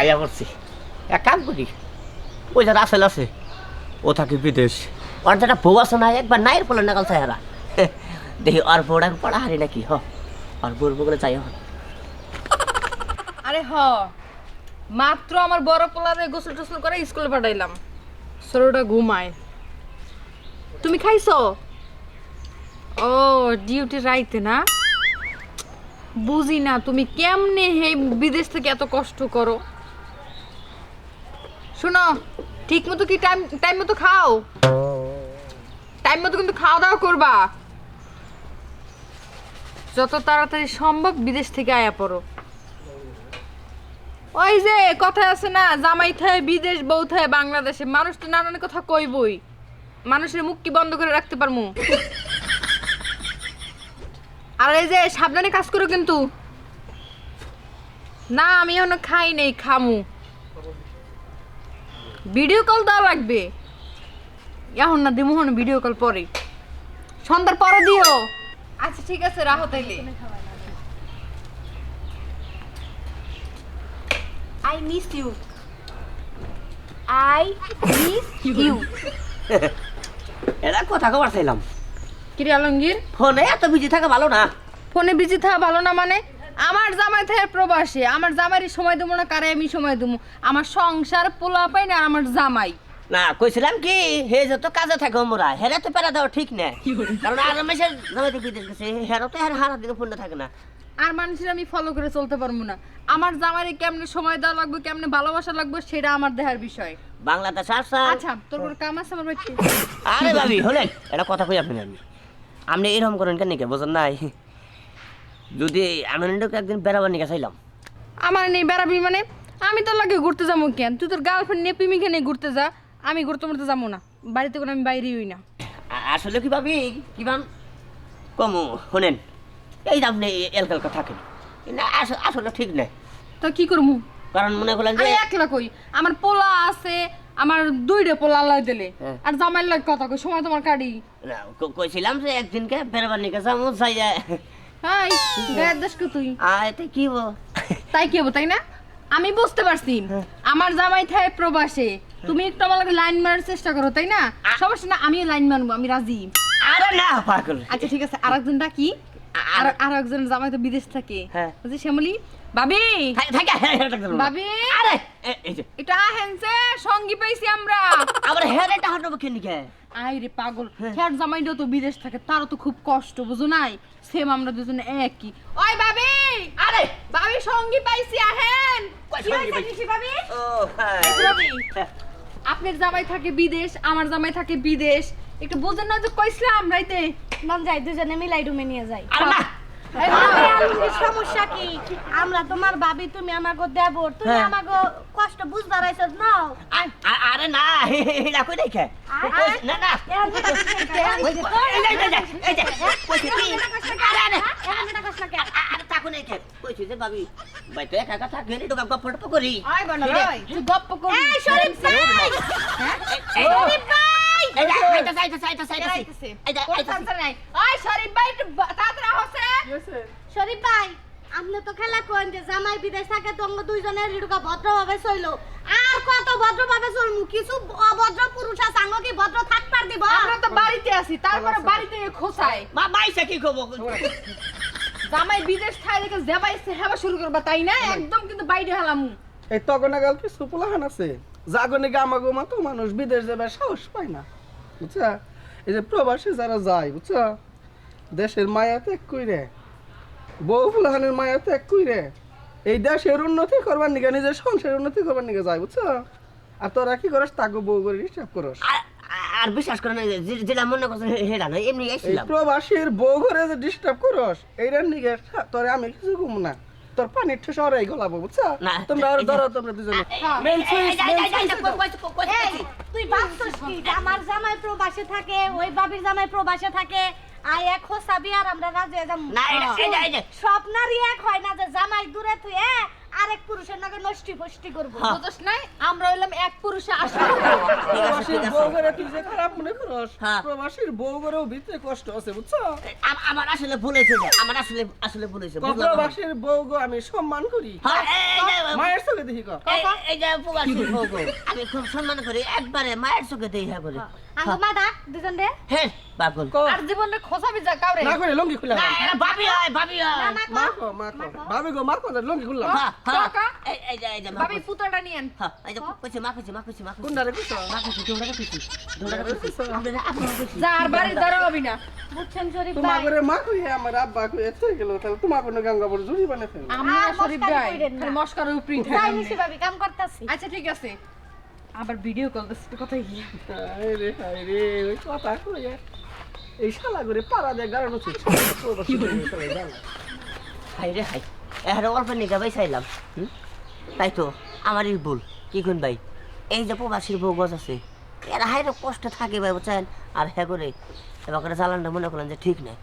আইয়া করছি। এক কাম করি ওই যে রাসেল আছে, ও থাকে বিদেশ। ওর যেটা বউ আছে না, একবার নাইয়ের পড়লে নাকাল চাইহারা দেখি ওর বউটা পড়া হারি নাকি, হ। আর বউর চাই হন আরে হ, মাত্র আমার বড় পোলারে গোসল টোসল করে স্কুলে পাঠাইলাম। ছোটটা ঘুমায়। তুমি খাইছো? ও, ডিউটি রাইতে না? বুঝি না, তুমি কেমনে হে বিদেশ থেকে এত কষ্ট করো? শোনো, ঠিক মতো কি টাইম টাইম মতো খাও? টাইম মতো কিন্তু খাওয়া দাওয়া করবা। যত তাড়াতাড়ি সম্ভব বিদেশ থেকে আয়া পড়ো। ওই যে কথা আছে না, জামাই থায়, বিদেশ বউ থায়, বাংলাদেশে। মানুষ তো নানান কথা কইবই। মানুষের মুখ কি বন্ধ করে রাখতে পারমু? আর এই যে, সাবধানে কাজ করো কিন্তু। না, আমি এখনও খাই নেই, খামু। ভিডিও কল দেওয়া লাগবে। এখন না দিমু হন ভিডিও কল পরে। সন্ধ্যার পরে দিও। আচ্ছা ঠিক আছে রাহো তাইলে। I miss you. I miss you. এটা কথা কবার চাইলাম। কিরে আলমগীর? ফোনে এত বিজি থাকা ভালো না। ফোনে বিজি থাকা ভালো না মানে? আমার জামাই থাকে প্রবাসে আমার জামাইয়ের সময় দেবো না কারে আমি সময় দেবো? আমার সংসার পোলা পাই না আর আমার জামাই। না কইছিলাম কি হে যত কাজে থাকে মোরা হেরা তো পেরা দেওয়া ঠিক না। কারণ আর মেসের জামাইতে বিদেশ গেছে হেরা তো হের হারা দিকে ফোনটা থাকে না। আর মানুষের আমি ফলো করে চলতে পারব না। আমার জামাইরে কেমনে সময় দেওয়া লাগবে কেমনে ভালোবাসা লাগবে সেটা আমার দেহার বিষয়। বাংলাদেশ আসা আচ্ছা তোর কোনো কাম আছে আমার বাড়িতে? আরে ভাবি হলেন এটা কথা কই আপনি আমি? আপনি এরকম করেন কেন নাকি বোঝেন নাই? যদি আমি একদিন বেড়াবার নিকে চাইলাম। আমার নেই বেড়াবি মানে? আমি তোর লাগে ঘুরতে যাব কেন? তুই তোর গার্লফ্রেন্ড নিয়ে প্রেমিকে নিয়ে ঘুরতে যা। আমি ঘুরতে ঘুরতে যাব না। বাড়িতে কোনো আমি বাইরেই হই না। আসলে কি ভাবি? কি ভান কমু শোনেন এই যে আপনি এলকালকা থাকেন। না আস- আসলে ঠিক নাই। তো কি করব কারণ মনে করলেন যে একলা কই? আমার পোলা আছে আমার দুইটা পোলা আল্লাহ দিলে। হ্যাঁ। আর জামাইয়ের লাগে কথা কই? সময় তোমার কাটি না, কইছিলাম যে একদিনকে বেড়াবার নিকে যাব যাই হাই গায়ের তুই? কি বো তাই কি হব তাই না? আমি বুঝতে পারছি। হ্যাঁ। আমার জামাই থাকে প্রবাসে। তুমি একটু আমার লাগে লাইন মারার চেষ্টা করো তাই না? সমস্যা না আমিও লাইন মারবো আমি রাজি। আরে না পাগল। আচ্ছা ঠিক আছে আর একজন ডাকি আর আর একজন জামাই তো বিদেশ থাকে। হ্যাঁ। বুঝলি শ্যামলি হ্যাঁ, আরে এটা হেনছে সঙ্গী পাইছি আমরা। আবার এটা হটাবো কেন আই রে পাগল হ্যাঁ। খেয়ার জামাইটাও তো বিদেশ থাকে তারও তো খুব কষ্ট বুঝো নাই? সেম আমরা দুজনে একই। ওই ভাবি! আরে ভাবি সঙ্গী পাইছি আহেন! কি হয়েছে? ভাবি? ও আপনার জামাই থাকে বিদেশ আমার জামাই থাকে বিদেশ। একটু বোঝেন না যে কইছিলাম রাইতে মন যাই দুজনে মিলাই রুমে নিয়ে যাই। আরে না! সমস্যা কি? আমরা তোমার ভাবি তুমি আমাকে দেবর তুমি হ্যাঁ। আমাকে কষ্ট বুঝবার আইছ আ- আরে না এটা কই দেখে। আরে- না না। এখন যেটা কইছে, ওই যে, এই যে, এই যে, এই যে, কইছে কি? আরে, আরে, এখন যেটা কইছ না কেন? আ- আরে তাকো নাই কে? কইছে যে ভাবি, ভাই তো গপ্প করি। গপ্প কর শরীফ ভাই শরীফ ভাই শরীফ ভাই আপনি খেলা কোন যে জামাই বিদেশ থাকে তো আমরা দুইজনের ভদ্রভাবে চইলো কত ভদ্রভাবে চলমু? কিছু অভদ্র পুরুষ আছে আঙ্গ কি ভদ্র থাকবার দিব আমরা তো বাড়িতে আছি তারপরে বাড়িতে খোসায় মা, মাইসে কি খবর? জামাই বিদেশ থাই দেখে জামাই হেবা শুরু করবা তাই না? একদম কিন্তু বাইরে হেলামু। এই তখন গাল পোলাহান আছে? জাগনে গামাগো মতো মানুষ বিদেশ যাবে সাহস পায় না। বুঝছা? এই যে প্রবাসী যারা যায় বুঝছা? দেশের মায়া ত্যাগ কইরে বউ ফুলাহানের মায়া ত্যাগ কইরে। এই দেশের উন্নতি করবার নিকে নিজের সংসারের উন্নতি করবার নিকে যায় বুঝছ? আর তোরা কি করস? তাকে বউ করে ডিস্টার্ব করস। আর- আর বিশ্বাস করে না, যেটা মনে করছেন হেডা না এমনি এই প্রবাসীর বউ ঘরে যে ডিস্টার্ব করস এইটার নিকে তোরে আমি কিছু কম না। তোর পানির ঠেস ওরাই গলাবো বুঝছ? তোমরা আর ধরো তোমরা দুজনে। তুই ভাবছস কি আমার জামাই প্রবাসে থাকে ওই বাবির জামাই প্রবাসে থাকে? আই এক হোসাবি আর আমরা রাজে যাম। না, স্বপ্নারই এক হয় না যে জামাই দূরে তুই আরেক পুরুষের নাকি নষ্টি ফষ্টি করব। হ্যাঁ। বুঝছ নাই? আমরা হইলাম এক পুরুষে আসা ঠিক আছে প্রবাসীর বউ করে তুই যে খারাপ মনে করস হ্যাঁ। প্রবাসীর বউ করেও ভিতরে কষ্ট আছে বুঝছ? আমার আসলে ভুল হয়েছে আমার আসলে আসলে ভুল হয়েছে প্রবাসীর বউ গো আমি সম্মান করি? হ্যাঁ, মায়ের চোখে দেখি কর এই- এই যে প্রবাসী বউ গো, আমি খুব সম্মান করি একবারে মায়ের চোখে দেই হ্যাঁ করে আঙ্গু মা দুজন রে হে পাগল আর জীবনে খোসাবি যা কাউরে? না করে লঙ্গি খুলে না, এরা হয় ভাবি হয়। না, না, মা কো মা কো ভাবি গো মা কো লঙ্গি খুললাম। হ্যাঁ, হ্যাঁ। কাকা। এই- এই যে এই যে ভাবি পুতোটা নিয়েন এই যে কইছে, মা কইছে, মা কইছে, মা কইছে। কোনটারে কইছো? মা কইছে, তোমরা কইছি, তোমরা কইছি। আপনারা- আপনারা কইছি। যা আর বাড়ির দ্বারা হবি না। বুঝছেন শরীফ তোমার ভাই? মা কই আমার আব্বা কই এত গেল তাহলে তোমার কোনো গঙ্গা বড় জুড়ি বানাই ফেল আমরা আর শরীফ ভাই খালি মস্কারের উপরই যাই থাকি নিছি ভাবি কাম করতেছি। আচ্ছা ঠিক আছে। আবার ভিডিও কল গিয়ে হায় রে হায় ওই কথা কই এই শালা করে পাড়া দিয়ে গাড়ানো ছিল কি বলি হাই রে হাই এহারে অল্প নিকা ভাই চাইলাম? তাই তো, আমারই ভুল। কি কোন ভাই? এই যে প্রবাসীর বউ গছ আছে, এরা হাইরে কষ্ট থাকে ভাই, বুঝছেন? আর হ্যাঁ করে, এবার করে চালানটা মনে করলেন যে ঠিক নাই।